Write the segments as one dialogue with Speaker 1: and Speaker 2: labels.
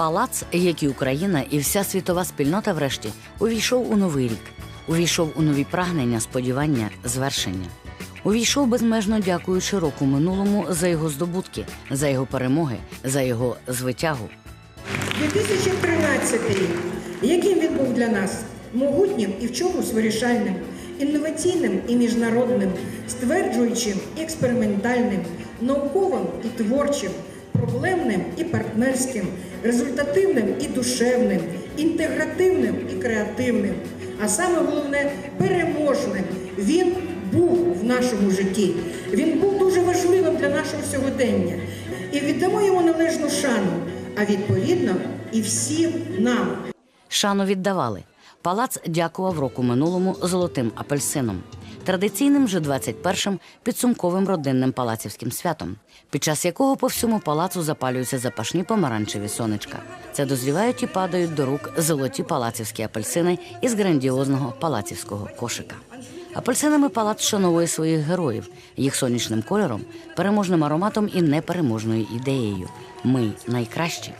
Speaker 1: Палац, як і Україна, і вся світова спільнота, врешті, увійшов у новий рік, увійшов у нові прагнення, сподівання, звершення. Увійшов безмежно дякуючи року минулому за його здобутки, за його перемоги, за його звитягу.
Speaker 2: 2013 рік. Яким він був для нас? Могутнім і в чомусь вирішальним, інноваційним і міжнародним, стверджуючим експериментальним, науковим і творчим, проблемним і партнерським, результативним і душевним, інтегративним і креативним. А саме головне переможним. Він був в нашому житті. Він був дуже важливим для нашого сьогодення. І віддамо йому належну шану, а відповідно і всім нам.
Speaker 1: Шану віддавали. Палац дякував року минулому золотим апельсином, традиційним вже 21-м підсумковим родинним палацівським святом, під час якого по всьому палацу запалюються запашні помаранчеві сонечка. Це дозрівають і падають до рук золоті палацівські апельсини із грандіозного палацівського кошика. Апельсинами палац шановує своїх героїв, їх сонячним кольором, переможним ароматом і непереможною ідеєю. Ми найкращі.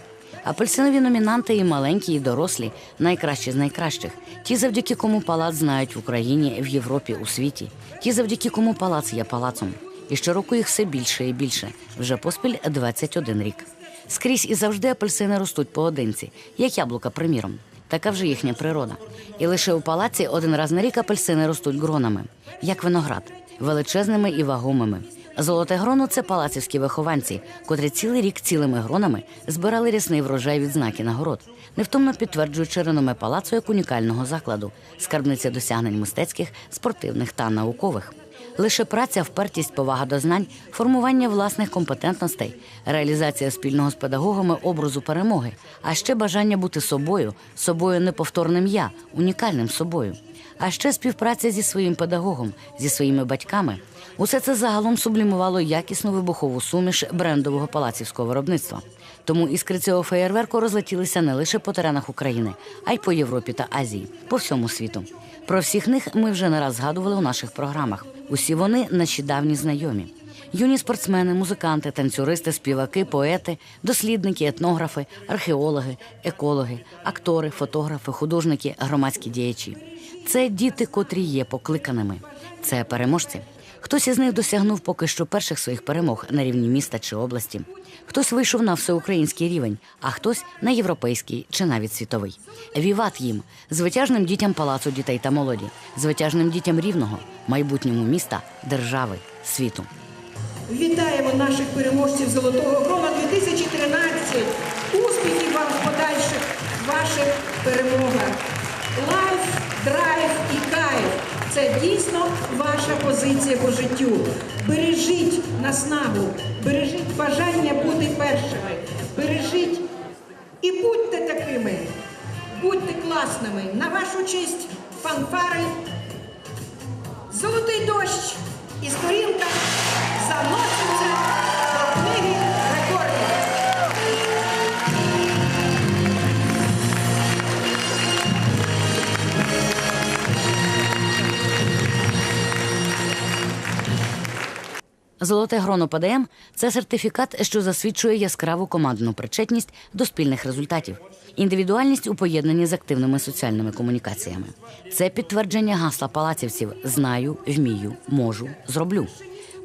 Speaker 1: Апельсинові номінанти і маленькі, і дорослі, найкращі з найкращих. Ті, завдяки кому палац знають в Україні, в Європі, у світі. Ті, завдяки кому палац є палацом. І щороку їх все більше і більше. Вже поспіль 21 рік. Скрізь і завжди апельсини ростуть поодинці, як яблука, приміром. Така вже їхня природа. І лише у палаці один раз на рік апельсини ростуть гронами, як виноград, величезними і вагомими. Золоте гроно це палацівські вихованці, котрі цілий рік цілими гронами збирали рясний врожай від знаки нагород, невтомно підтверджуючи реноме палацу як унікального закладу, скарбниця досягнень мистецьких, спортивних та наукових. Лише праця, впертість, повага до знань, формування власних компетентностей, реалізація спільного з педагогами образу перемоги, а ще бажання бути собою, собою неповторним я, унікальним собою. А ще співпраця зі своїм педагогом, зі своїми батьками. Усе це загалом сублімувало якісну вибухову суміш брендового палацівського виробництва. Тому іскри цього феєрверку розлетілися не лише по теренах України, а й по Європі та Азії, по всьому світу. Про всіх них ми вже не раз згадували у наших програмах. Усі вони наші давні знайомі. Юні спортсмени, музиканти, танцюристи, співаки, поети, дослідники, етнографи, археологи, екологи, актори, фотографи, художники, громадські діячі. Це діти, котрі є покликаними. Це переможці. Хтось із них досягнув поки що перших своїх перемог на рівні міста чи області. Хтось вийшов на всеукраїнський рівень, а хтось на європейський чи навіть світовий. Віват їм, звитяжним дітям палацу дітей та молоді, звитяжним дітям рівного, майбутньому міста, держави, світу.
Speaker 2: Вітаємо наших переможців Золотого Грома 2013. Успіхів вам в подальших ваших перемогах. Лайф, драйв. Дійсно ваша позиція по життю. Бережіть наснагу, бережіть бажання бути першими, бережіть і будьте такими, будьте класними. На вашу честь фанфари, золотий дощ і сторінка заноситься
Speaker 1: Золоте гроно ПДМ це сертифікат, що засвідчує яскраву командну причетність до спільних результатів, індивідуальність у поєднанні з активними соціальними комунікаціями. Це підтвердження гасла палацівців знаю, вмію, можу, зроблю.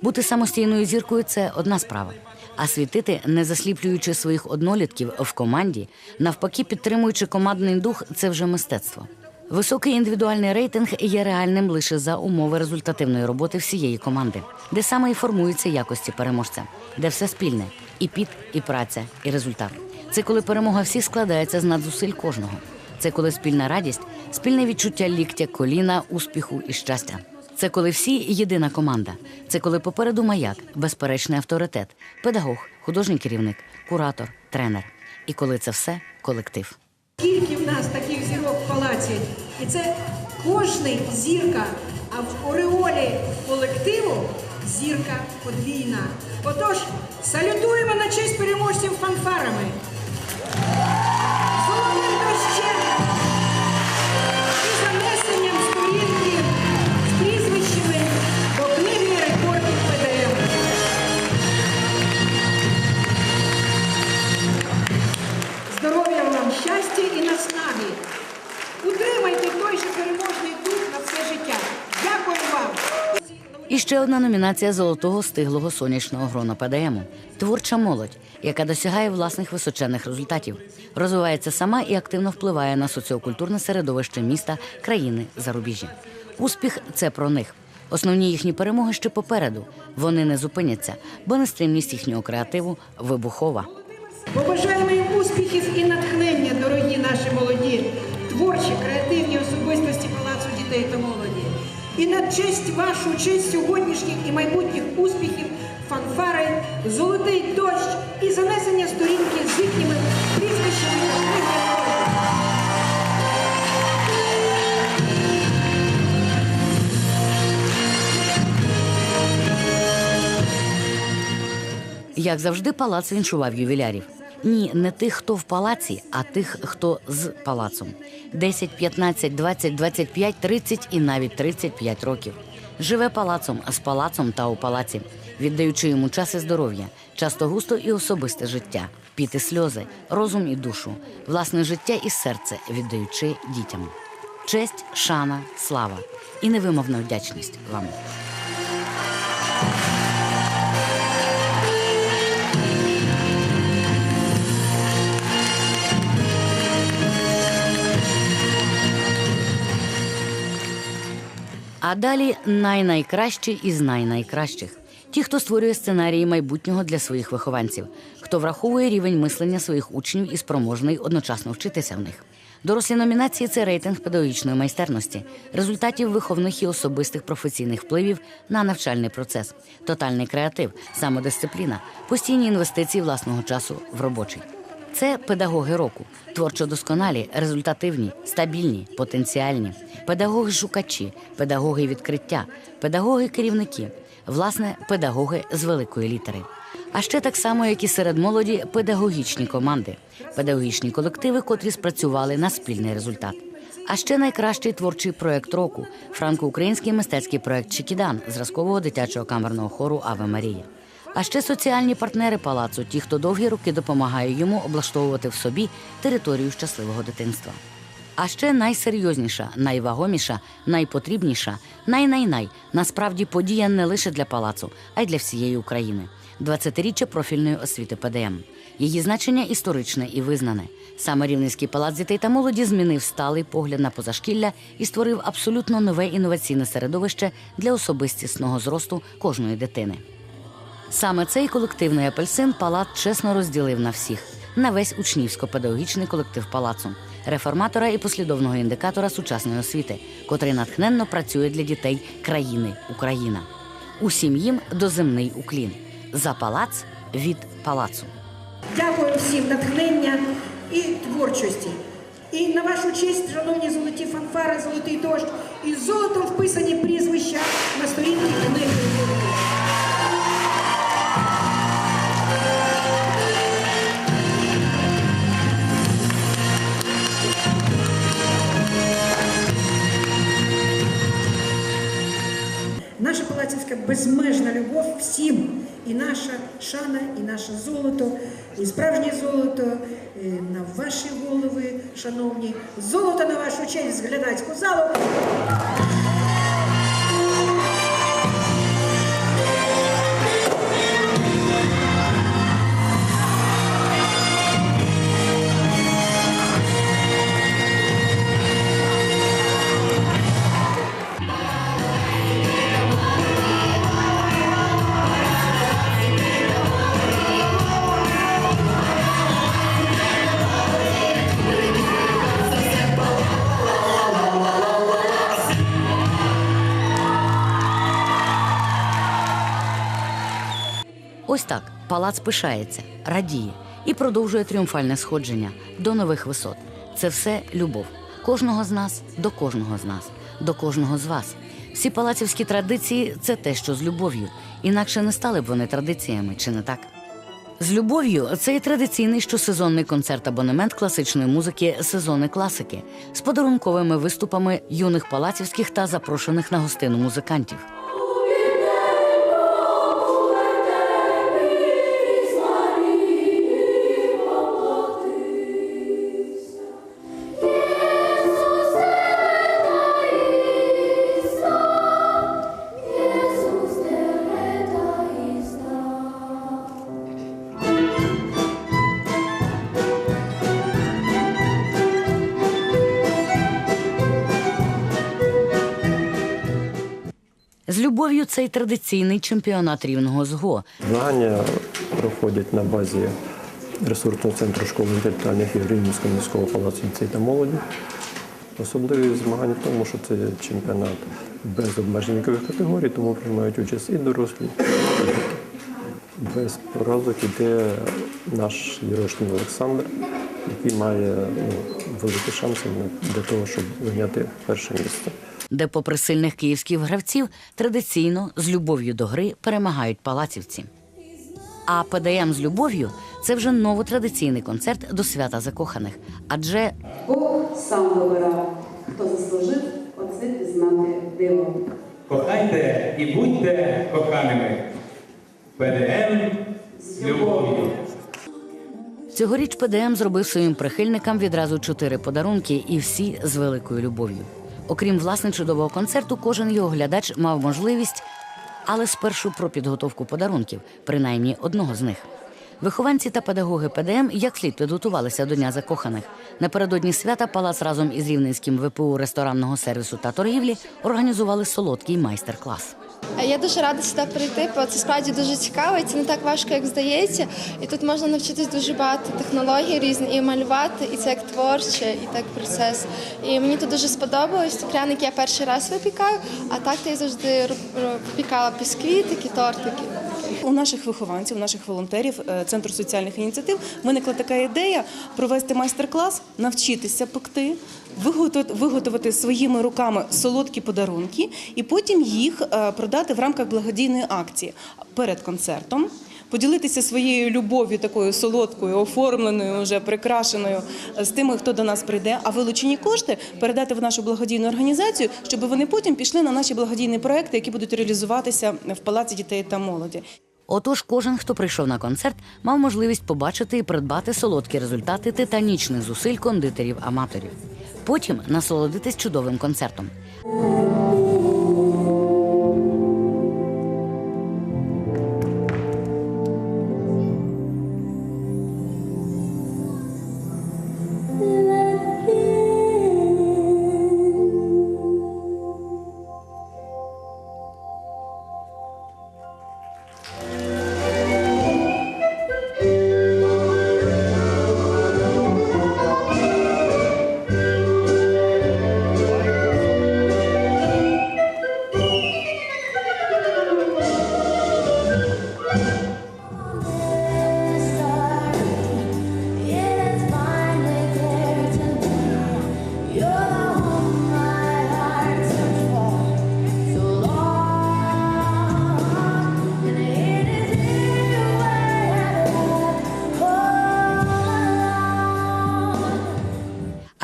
Speaker 1: Бути самостійною зіркою це одна справа. А світити, не засліплюючи своїх однолітків в команді, навпаки, підтримуючи командний дух, це вже мистецтво. Високий індивідуальний рейтинг є реальним лише за умови результативної роботи всієї команди, де саме і формуються якості переможця, де все спільне і піт, і праця, і результат. Це коли перемога всіх складається з надзусиль кожного. Це коли спільна радість, спільне відчуття ліктя, коліна, успіху і щастя. Це коли всі єдина команда. Це коли попереду маяк, безперечний авторитет, педагог, художній керівник, куратор, тренер. І коли це все колектив.
Speaker 2: Скільки в нас таких зірок в палаці? І це кожний зірка, а в ореолі колективу зірка подвійна. Отож, салютуємо на честь переможців фанфарами.
Speaker 1: Одна номінація золотого стиглого сонячного грона ПДМу творча молодь, яка досягає власних височенних результатів, розвивається сама і активно впливає на соціокультурне середовище міста, країни, зарубіжжя. Успіх це про них. Основні їхні перемоги ще попереду. Вони не зупиняться, бо нестримність їхнього креативу вибухова.
Speaker 2: Побажаємо їм успіхів і натхнення, дорогі наші молоді, творчі, креативні особистості Палацу дітей та молоді. І на честь вашу, честь сьогоднішніх і майбутніх успіхів, фанфари, золотий дощ і занесення сторінки з їхніми прізвищами.
Speaker 1: Як завжди, палац віншував ювілярів. Ні, не тих, хто в палаці, а тих, хто з палацом. 10, 15, 20, 25, 30 і навіть 35 років. Живе палацом, з палацом та у палаці, віддаючи йому час і здоров'я, часто густо і особисте життя, піти сльози, розум і душу, власне життя і серце віддаючи дітям. Честь, шана, слава і невимовна вдячність вам. А далі найнайкращі із найнайкращих. Ті, хто створює сценарії майбутнього для своїх вихованців, хто враховує рівень мислення своїх учнів і спроможний одночасно вчитися в них. Дорослі номінації це рейтинг педагогічної майстерності, результатів виховних і особистих професійних впливів на навчальний процес, тотальний креатив, самодисципліна, постійні інвестиції власного часу в робочий. Це педагоги року, творчо досконалі, результативні, стабільні, потенціальні, педагоги-шукачі, педагоги відкриття, педагоги-керівники, власне, педагоги з великої літери. А ще так само, як і серед молоді, педагогічні команди, педагогічні колективи, котрі спрацювали на спільний результат. А ще найкращий творчий проект року франко-український мистецький проект Чекідан зразкового дитячого камерного хору Аве Марія. А ще соціальні партнери палацу, ті, хто довгі роки допомагає йому облаштовувати в собі територію щасливого дитинства. А ще найсерйозніша, найвагоміша, найпотрібніша, най-най-най насправді подія не лише для палацу, а й для всієї України. 20-річчя профільної освіти ПДМ. Її значення історичне і визнане. Саме Рівненський палац дітей та молоді змінив сталий погляд на позашкілля і створив абсолютно нове інноваційне середовище для особистісного зросту кожної дитини. Саме цей колективний апельсин палац чесно розділив на всіх на весь учнівсько-педагогічний колектив палацу, реформатора і послідовного індикатора сучасної освіти, котрий натхненно працює для дітей країни Україна. Усім їм доземний уклін за палац від палацу.
Speaker 2: Дякую всім натхнення і творчості. І на вашу честь, шановні золоті фанфари, золотий дощ, із золотом вписані прізвища на сторінки книги. Палацівська безмежна любов всім. І наша шана, і наше золото, і справжнє золото і на ваші голови, шановні. Золото на вашу честь глядацьку залу.
Speaker 1: Ось так палац пишається, радіє і продовжує тріумфальне сходження до нових висот. Це все любов. Кожного з нас до кожного з нас, до кожного з вас. Всі палацівські традиції це те, що з любов'ю. Інакше не стали б вони традиціями, чи не так? З любов'ю це і традиційний щосезонний концерт-абонемент класичної музики Сезони класики з подарунковими виступами юних палацівських та запрошених на гостину музикантів. З любов'ю це й традиційний чемпіонат рівного ЗГО,
Speaker 3: Змагання проходять на базі ресурсного центру школи інтелектуальних ігор Рівненського міського палацу та молоді. Особливість змагань в тому, що це чемпіонат без обмежень вікових категорій, тому приймають участь і дорослі. Без поразок іде наш Єрошній Олександр, який має ну, великі шанси для того, щоб зайняти перше місце.
Speaker 1: Де, попри сильних київських гравців, традиційно з любов'ю до гри перемагають палацівці. А ПДМ з любов'ю це вже новотрадиційний концерт до свята закоханих. Адже
Speaker 4: Бог сам вибирав, хто заслужив оце пізнати диво.
Speaker 5: Кохайте і будьте коханими. ПДМ з любов'ю.
Speaker 1: цьогоріч ПДМ зробив своїм прихильникам відразу чотири подарунки, і всі з великою любов'ю. Окрім власне чудового концерту, кожен його глядач мав можливість, але спершу про підготовку подарунків, принаймні одного з них. Вихованці та педагоги ПДМ як слід підготувалися до Дня закоханих. Напередодні свята палац разом із Рівненським ВПУ ресторанного сервісу та торгівлі організували солодкий майстер-клас.
Speaker 6: Я дуже рада сюди прийти, бо це справді дуже цікаво, і це не так важко, як здається. І тут можна навчитись дуже багато технологій різних і малювати, і це як творче, і так процес. І мені тут дуже сподобалось. Ці я перший раз випікаю, а так я завжди випікала бісквітики, тортики.
Speaker 7: У наших вихованців, у наших волонтерів е, Центру соціальних ініціатив виникла така ідея провести майстер-клас, навчитися пекти, виготовити, своїми руками солодкі подарунки і потім їх е, продати в рамках благодійної акції перед концертом. Поділитися своєю любов'ю, такою солодкою, оформленою, вже прикрашеною е, з тими, хто до нас прийде, а вилучені кошти передати в нашу благодійну організацію, щоб вони потім пішли на наші благодійні проекти, які будуть реалізуватися в Палаці дітей та молоді.
Speaker 1: Отож, кожен, хто прийшов на концерт, мав можливість побачити і придбати солодкі результати титанічних зусиль кондитерів-аматорів. Потім насолодитись чудовим концертом.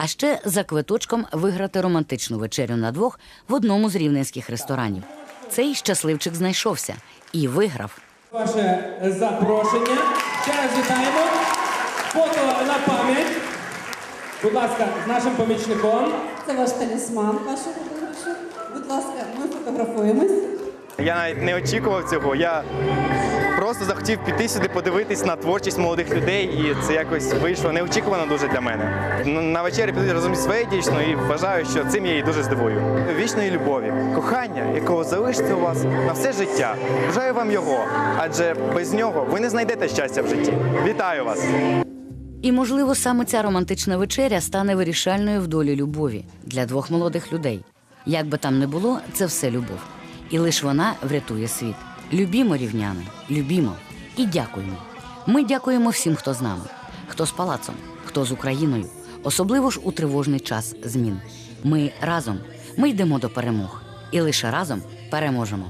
Speaker 1: А ще за квиточком виграти романтичну вечерю на двох в одному з рівненських ресторанів. Цей щасливчик знайшовся і виграв.
Speaker 5: Ваше запрошення. Ще раз вітаємо. Фото на пам'ять. Будь ласка, з нашим помічником.
Speaker 4: Це ваш талісман вашого виграшу. Будь ласка, ми фотографуємось.
Speaker 8: Я навіть не очікував цього. Я просто захотів піти сюди, подивитись на творчість молодих людей, і це якось вийшло неочікувано дуже для мене. На вечері піду разом зі своєю дівчиною і вважаю, що цим я її дуже здивую. Вічної любові, кохання, якого залишиться у вас на все життя. Бажаю вам його, адже без нього ви не знайдете щастя в житті. Вітаю вас!
Speaker 1: І, можливо, саме ця романтична вечеря стане вирішальною в долі любові для двох молодих людей. Як би там не було, це все любов. І лише вона врятує світ. Любімо рівняни, любімо. і дякуємо. Ми дякуємо всім, хто з нами, хто з палацом, хто з Україною, особливо ж у тривожний час змін. Ми разом, ми йдемо до перемог, і лише разом переможемо.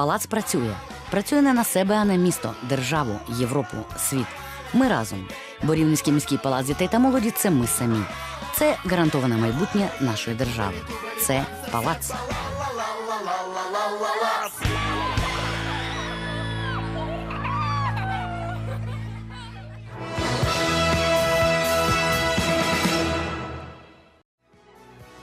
Speaker 1: Палац працює. Працює не на себе, а на місто, державу, Європу, світ. Ми разом. Бо Рівненський міський палац дітей та молоді це ми самі. Це гарантоване майбутнє нашої держави. Це палац.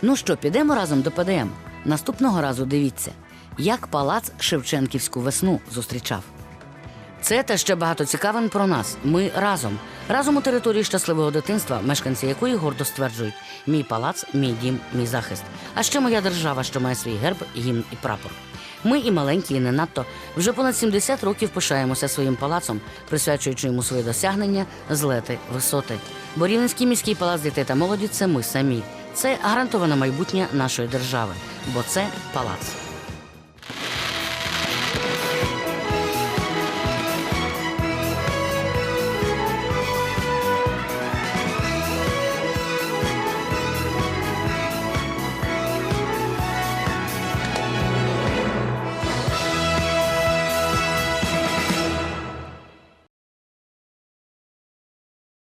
Speaker 1: Ну що, підемо разом до ПДМ. Наступного разу дивіться, як палац Шевченківську весну зустрічав. Це та ще багато цікавин про нас. Ми разом. Разом у території щасливого дитинства, мешканці якої гордо стверджують: мій палац, мій дім, мій захист. А ще моя держава, що має свій герб, гімн і прапор. Ми і маленькі, і не надто вже понад 70 років пишаємося своїм палацом, присвячуючи йому свої досягнення, злети, висоти. Бо Рівненський міський палац дітей та молоді це ми самі. Це гарантоване майбутнє нашої держави, бо це палац.